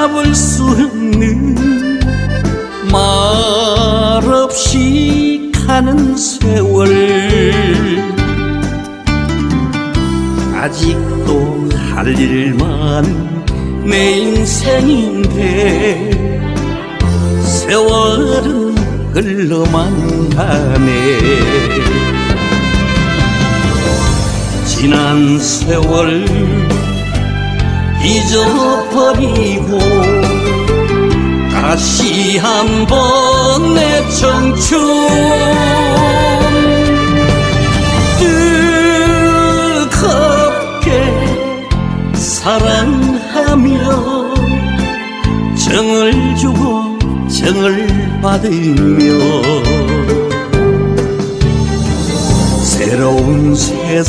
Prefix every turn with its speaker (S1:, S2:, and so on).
S1: 잡을 수 없는 말없이 가는 세월. 아직도 할일 많은 내 인생인데 세월은 흘러만 가네. 지난 세월 잊어버리고 다시 한번 내 청춘 뜨겁게 사랑하며 정을 주고 정을 받으며 새로운 세상